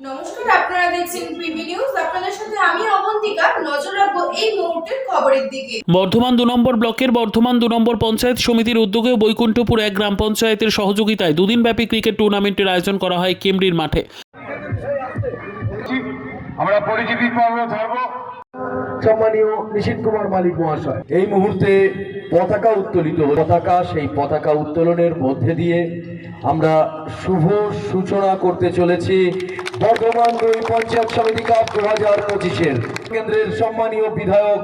নমস্কার আপনারা দেখছেন পিবি নিউজ। আপনাদের সাথে আমি অবন্তিকা নজর রাখব এই মুহূর্তের খবরের দিকে। বর্ধমান দু নম্বর ব্লকের বর্ধমান দু নম্বর পঞ্চায়েত সমিতির উদ্যোগে বৈকুণ্ঠপুর এক গ্রাম পঞ্চায়েতের সহযোগিতায় দুদিন ব্যাপী ক্রিকেট টুর্নামেন্টের আয়োজন করা হয় কেমরির মাঠে। আমরা পরিচিতি পর্ব ধরবো সম্মানীয় নিশীত কুমার মালিক মহাশয় এই মুহূর্তে পতাকা উত্তোলিত পতাকা সেই পতাকা উত্তোলনের মধ্যে দিয়ে আমরা শুভ সূচনা করতে চলেছি। বর্ধমান দুই পঞ্চায়েত সমিতি কাপ দু হাজার পঁচিশের। কেন্দ্রের সম্মানীয় বিধায়ক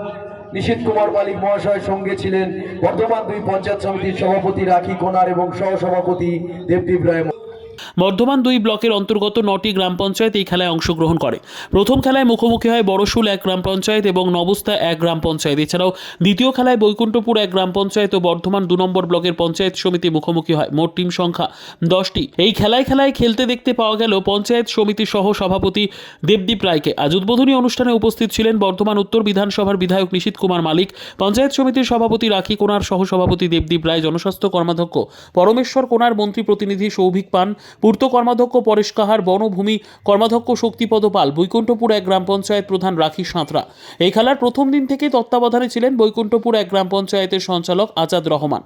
নিশীত কুমার মালিক মহাশয় সঙ্গে ছিলেন বর্ধমান দুই পঞ্চায়েত সমিতির সভাপতি রাখি কোনার এবং সহসভাপতি দেবদীপ রায় বর্ধমান দুই ব্লকের অন্তর্গত নটি গ্রাম পঞ্চায়েত এই খেলায় অংশগ্রহণ করে। প্রথম খেলায় মুখোমুখি হয় বড়শুল এক গ্রাম পঞ্চায়েত এবং নবস্থা এক গ্রাম পঞ্চায়েত। এছাড়াও দ্বিতীয় খেলায় বৈকুণ্ঠপুর এক গ্রাম পঞ্চায়েত ও বর্ধমান দু নম্বর ব্লকের পঞ্চায়েত সমিতি মুখোমুখি হয়। মোট টিম সংখ্যা দশটি। এই খেলায় খেলায় খেলতে দেখতে পাওয়া গেল পঞ্চায়েত সমিতি সহ সভাপতি দেবদীপ রায়কে। আজ উদ্বোধনী অনুষ্ঠানে উপস্থিত ছিলেন বর্ধমান উত্তর বিধানসভার বিধায়ক নিশীত কুমার মালিক, পঞ্চায়েত সমিতির সভাপতি রাখি কোনার সহ সভাপতি দেবদীপ রায়, জনস্বাস্থ্য কর্মাধ্যক্ষ পরমেশ্বর কোনার, মন্ত্রী প্রতিনিধি সৌভিক পান পূর্ত কর্মাধ্যক্ষ পরেশ কাহার, বনভূমি কর্মাধ্যক্ষ শক্তিপদ পাল, বৈকুণ্ঠপুর এক গ্রাম পঞ্চায়েত প্রধান রাখি সাঁতরা। এই খেলার প্রথম দিন থেকে তত্ত্বাবধানে ছিলেন বৈকুণ্ঠপুর এক গ্রাম পঞ্চায়েতের সঞ্চালক আজাদ রহমান।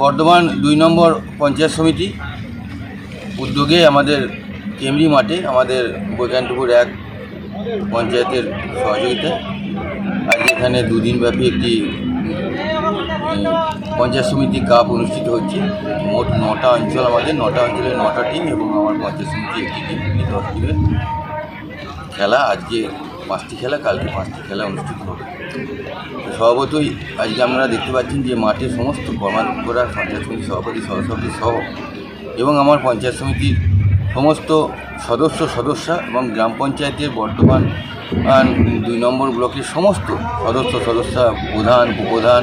বর্ধমান দুই নম্বর পঞ্চায়েত সমিতি উদ্যোগে আমাদের কেমরি মাঠে আমাদের বৈকান্তপুর এক পঞ্চায়েতের সহযোগিতায় আজ এখানে দুদিনব্যাপী একটি পঞ্চায়েত সমিতি কাপ অনুষ্ঠিত হচ্ছে। মোট নটা অঞ্চল আমাদের, নটা অঞ্চলের নটা টিম এবং আমার পঞ্চায়েত সমিতি একটি টিম নিয়ে দশ টিমের খেলা আজকে পাঁচটি খেলা, কালকে পাঁচটি খেলা অনুষ্ঠিত হবে। স্বভাবতই আজকে আপনারা দেখতে পাচ্ছেন যে মাঠে সমস্ত কর্মাধ্যক্ষরা, পঞ্চায়েত সমিতির সভাপতি, সহসভাপতি সহ এবং আমার পঞ্চায়েত সমিতির সমস্ত সদস্য সদস্যা এবং গ্রাম পঞ্চায়েতের বর্তমান দুই নম্বর ব্লকের সমস্ত সদস্য সদস্যা প্রধান উপপ্রধান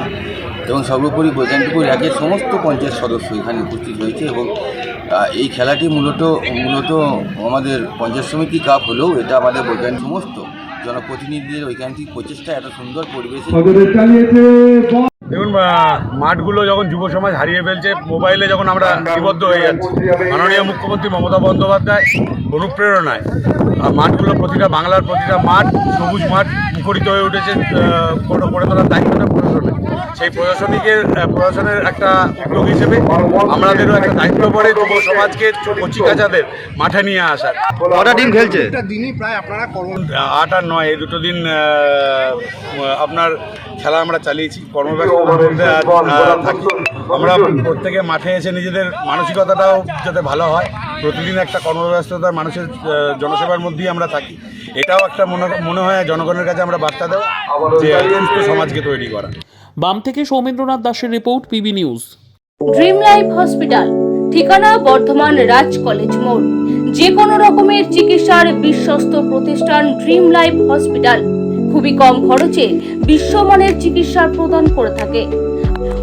এবং সর্বোপরি বৈজ্ঞানিকপুর একের সমস্ত পঞ্চায়েত সদস্য এখানে উপস্থিত হয়েছে এবং এই খেলাটি মূলত মূলত আমাদের পঞ্চায়েত সমিতি কাপ হলেও এটা আমাদের বৈজ্ঞানিক সমস্ত জনপ্রতিনিধিদের ঐকান্তিক প্রচেষ্টা এত সুন্দর পরিবেশে দেখুন মাঠগুলো যখন যুব সমাজ হারিয়ে ফেলছে মোবাইলে যখন আমরা নিবদ্ধ হয়ে যাচ্ছি। মাননীয় মুখ্যমন্ত্রী মমতা বন্দ্যোপাধ্যায় অনুপ্রেরণায়। মাঠগুলো প্রতিটা বাংলার প্রতিটা মাঠ সবুজ মাঠ মুখরিত হয়ে উঠেছে আহ, করে তোলার দায়িত্বটা প্রশাসনের। সেই প্রশাসনিকের প্রশাসনের একটা উদ্যোগ হিসেবে আমাদেরও একটা দায়িত্ব পড়ে যুব সমাজকে কচি কাচাদের মাঠে নিয়ে আসার। কটা দিন খেলছে? দিনই প্রায় আপনারা আট আর নয় এই দুটো দিন আপনার খেলা আমরা চালিয়েছি আহ, থাকি। আমরা প্রত্যেকে মাঠে এসে নিজেদের মানসিকতাটাও যাতে ভালো হয়। প্রতিদিন একটা কর্মব্যস্ততার মানুষের জনসেবার মধ্যেই আমরা থাকি। এটাও একটা মনে মনে হয় জনগণের কাছে আমরা বার্তা দেবো যে সুস্থ সমাজকে তৈরি করা। বাম থেকে সৌমেন্দ্রনাথ দাসের report PB news. Dream life hospital ঠিকানা বর্ধমান রাজ কলেজ মোড়। যে কোনো রকমের চিকিৎসার বিশ্বস্ত প্রতিষ্ঠান ড্রিম লাইফ হসপিটাল। খুবই কম খরচে বিশ্বমানের চিকিৎসা প্রদান করে থাকে।